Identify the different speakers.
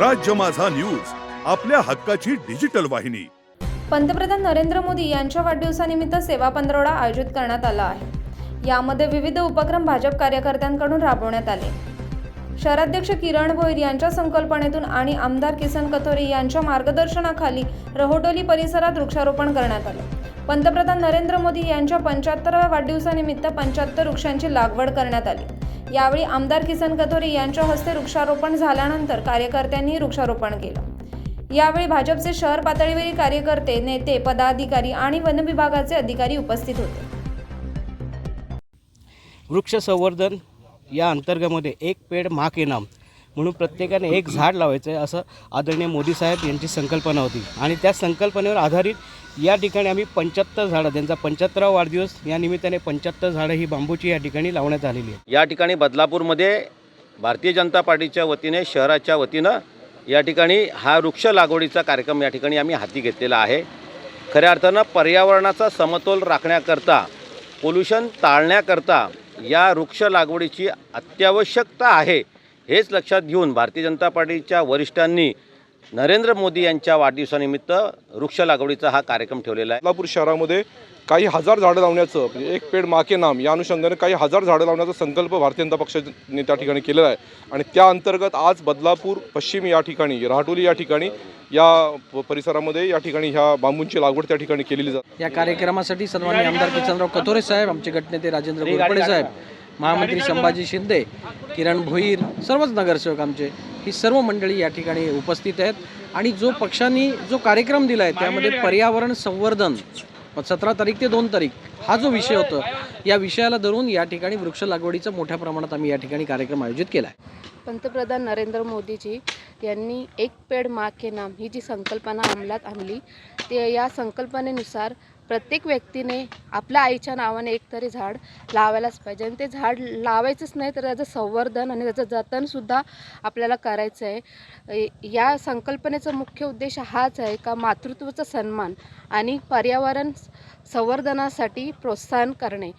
Speaker 1: राज्य माझा न्यूज आपल्या हक्काची डिजिटल वाहिनी.
Speaker 2: पंतप्रधान नरेंद्र मोदी यांच्या वाढदिवसानिमित्त सेवा पंधरवडा आयोजित करण्यात आला आहे. यामध्ये विविध उपक्रम भाजप कार्यकर्त्यांकडून राबवण्यात आले. शहराध्यक्ष किरण भोईर यांच्या संकल्पनेतून आणि आमदार किसन कथोरे यांच्या मार्गदर्शनाखाली रहोटोली परिसरात वृक्षारोपण करण्यात आलं. पंतप्रधान नरेंद्र मोदी यांच्या पंच्याहत्तराव्या वाढदिवसानिमित्त पंच्याहत्तर वृक्षांची लागवड करण्यात आली. यावेळी आमदार किसन कथोरे यांच्या हस्ते वृक्षारोपण झाल्यानंतर कार्यकर्त्यांनी वृक्षारोपण केलं. यावेळी भाजपचे शहर पातळीवरील कार्यकर्ते नेते पदाधिकारी आणि वन विभागाचे अधिकारी उपस्थित होते.
Speaker 3: वृक्ष संवर्धन या अंतर्गतमध्ये एक पेड मा इनाम नाम म्हणून प्रत्येकाने एक झाड लावायचं आहे असं आदरणीय मोदी साहेब यांची संकल्पना होती. आणि त्या संकल्पनेवर आधारित या ठिकाणी आम्ही पंच्याहत्तर झाडं त्यांचा पंच्याहत्तरावा वाढदिवस या निमित्ताने पंच्याहत्तर झाडं ही बांबूची या ठिकाणी लावण्यात आलेली आहे
Speaker 4: या ठिकाणी बदलापूरमध्ये भारतीय जनता पार्टीच्या वतीने शहराच्या वतीनं या ठिकाणी हा वृक्ष लागवडीचा कार्यक्रम या ठिकाणी आम्ही हाती घेतलेला आहे. खऱ्या अर्थानं पर्यावरणाचा समतोल राखण्याकरता पोल्युशन टाळण्याकरता या वृक्ष लागवडीची अत्यावश्यकता आहे हेच लक्षात घेऊन भारतीय जनता पार्टीच्या वरिष्ठांनी नरेंद्र मोदी यांच्या वाढदिवसानिमित्त वृक्ष लागवडीचा हा कार्यक्रम ठेवलेला आहे.
Speaker 5: बदलापूर शहरामध्ये काही हजार झाडं लावण्याचं म्हणजे एक पेड माके नाम या अनुषंगाने काही हजार झाडं लावण्याचा संकल्प भारतीय जनता पक्षाने त्या ठिकाणी केलेला आहे. आणि त्या अंतर्गत आज बदलापूर पश्चिम या ठिकाणी राहटोली या ठिकाणी या परिसरामध्ये या ठिकाणी ह्या बांबूंची लागवड त्या ठिकाणी केलेली जाते.
Speaker 6: या कार्यक्रमासाठी सन्मान्य आमदार किसनराव कथोरे साहेब आमचे गटनेते राजेंद्र घोरपडे साहेब महामंत्री संभाजी शिंदे किरण भोईर सर्वच नगरसेवक आमचे ही सर्व मंडळी या ठिकाणी उपस्थित आहेत. आणि जो पक्षांनी जो कार्यक्रम दिला आहे त्यामध्ये पर्यावरण संवर्धन सतरा तारीख ते दोन तारीख हा जो विषय होता या विषयाला धरून या ठिकाणी वृक्ष लागवडीचा मोठ्या प्रमाणात आम्ही या ठिकाणी कार्यक्रम आयोजित केला आहे
Speaker 7: पंतप्रधान नरेंद्र मोदीजी यांनी एक पेड मा के नाम ही जी संकल्पना अंमलात आणली ते या संकल्पनेनुसार प्रत्येक व्यक्तीने आपल्या आईच्या नावाने एकतरी झाड लावायलाच पाहिजे. आणि ते झाड लावायचंच नाही तर त्याचं संवर्धन आणि त्याचं जतनसुद्धा आपल्याला करायचं आहे. या संकल्पनेचा मुख्य उद्देश हाच आहे का मातृत्वाचा सन्मान आणि पर्यावरण संवर्धनासाठी प्रोत्साहन करणे.